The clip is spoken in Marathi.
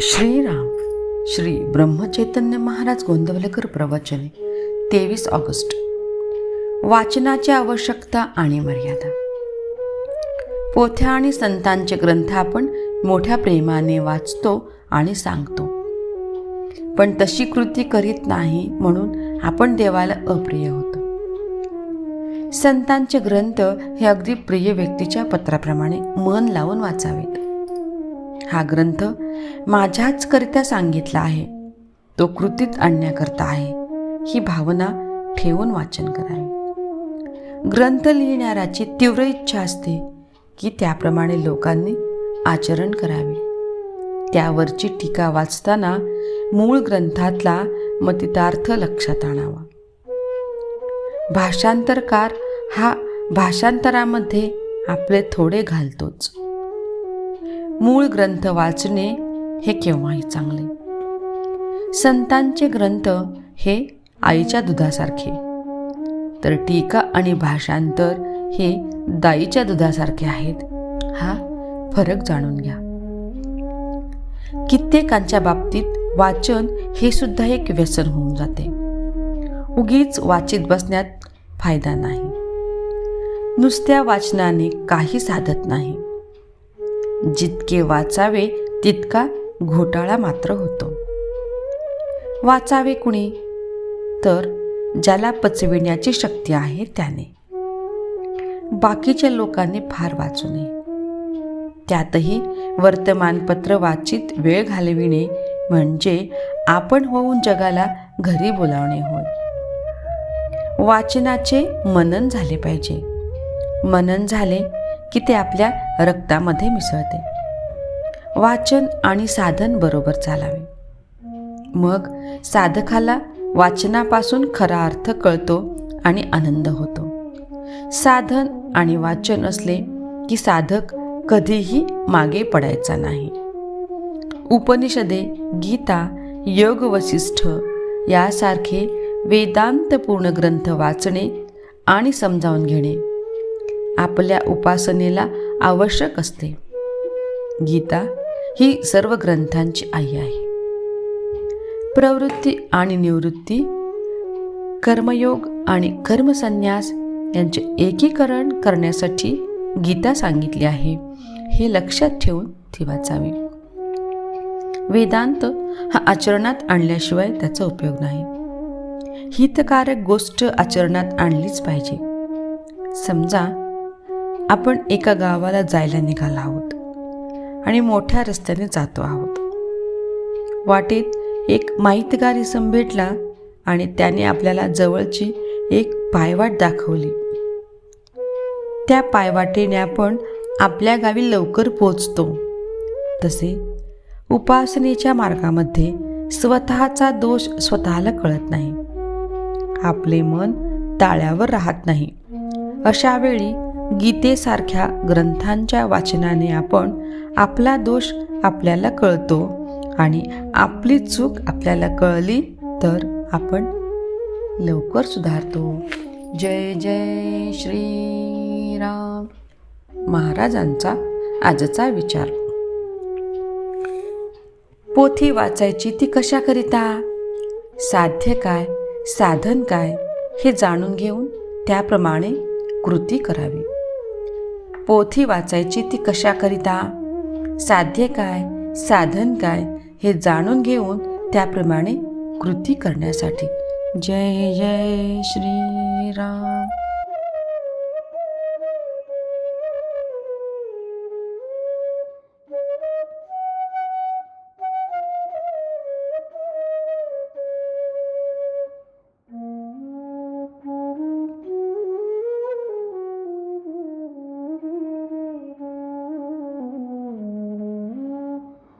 श्रीराम श्री ब्रह्मचैतन्य महाराज गोंदवलेकर प्रवचने तेवीस ऑगस्ट. वाचनाची आवश्यकता आणि मर्यादा. पोथ्या आणि संतांचे ग्रंथ आपण मोठ्या प्रेमाने वाचतो आणि सांगतो. पण तशी कृती करीत नाही म्हणून आपण देवाला अप्रिय होतो. संतांचे ग्रंथ हे अगदी प्रिय व्यक्तीच्या पत्राप्रमाणे मन लावून वाचावेत. हा ग्रंथ माझ्याच करिता सांगितला आहे. तो कृतीत आणण्याकरता आहे. ही भावना ठेवून वाचन करावे. ग्रंथ लिहिणाऱ्याची तीव्र इच्छा असते की त्याप्रमाणे लोकांनी आचरण करावे. त्यावरची टीका वाचताना मूळ ग्रंथातला मतितार्थ लक्षात आणावा. भाषांतरकार हा भाषांतरामध्ये आपले थोडे घालतोच. मूळ ग्रंथ वाचणे हे केव्हाही चांगले. संतांचे ग्रंथ हे आईच्या दुधासारखे. तर टीका आणि भाषांतर हे दाईच्या दुधासारखे आहेत. हा फरक जाणून घ्या. कित्येकांच्या बाबतीत वाचन हे सुद्धा एक व्यसन होऊन जाते. उगीच वाचित बसण्यात फायदा नाही. नुसत्या वाचनाने काही साधत नाही. जितके वाचावे तितका घोटाळा मात्र होतो. वाचावे कुणी? तर ज्याला पचविण्याची शक्ती आहे त्याने. बाकीच्या लोकांनी फार वाचू नये. त्यातही वर्तमानपत्र वाचित वेळ घालविणे म्हणजे आपण होऊन जगाला घरी बोलावणे होय. वाचनाचे मनन झाले पाहिजे. मनन झाले की ते आपल्या रक्तामध्ये मिसळते. वाचन आणि साधन बरोबर चालावे. मग साधकाला वाचनापासून खरा अर्थ कळतो आणि आनंद होतो. साधन आणि वाचन असले की साधक कधीही मागे पडायचा नाही. उपनिषदे गीता योग वसिष्ठ यासारखे वेदांतपूर्ण ग्रंथ वाचणे आणि समजावून घेणे आपल्या उपासनेला आवश्यक असते. गीता ही सर्व ग्रंथांची आई आहे. प्रवृत्ती आणि निवृत्ती कर्मयोग आणि कर्मसन्यास यांचे एकीकरण करण्यासाठी गीता सांगितली आहे हे लक्षात ठेवून ती वाचावी. वेदांत हा आचरणात आणल्याशिवाय त्याचा उपयोग नाही. हितकारक गोष्ट आचरणात आणलीच पाहिजे. समजा आपण एका गावाला जायला निघाला आहोत आणि मोठ्या रस्त्याने जातो आहोत. वाटेत एक माहितगार इसम भेटला आणि त्याने आपल्याला जवळची एक पायवाट दाखवली. त्या पायवाटेने आपण आपल्या गावी लवकर पोचतो तसे उपासनेच्या मार्गामध्ये स्वतःचा दोष स्वतःला कळत नाही. आपले मन ताळ्यावर राहत नाही. अशा वेळी गीतेसारख्या ग्रंथांच्या वाचनाने आपण आपला दोष आपल्याला कळतो आणि आपली चूक आपल्याला कळली तर आपण लवकर सुधारतो. जय जय श्रीराम महाराजांचा आजचा विचार. पोथी वाचायची ती कशाकरिता? साध्य काय साधन काय हे जाणून घेऊन त्याप्रमाणे कृती करावी. पोथी वाचायची ती कशाकरिता? साध्य काय साधन काय हे जाणून घेऊन त्याप्रमाणे कृती करण्यासाठी. जय जय श्रीराम.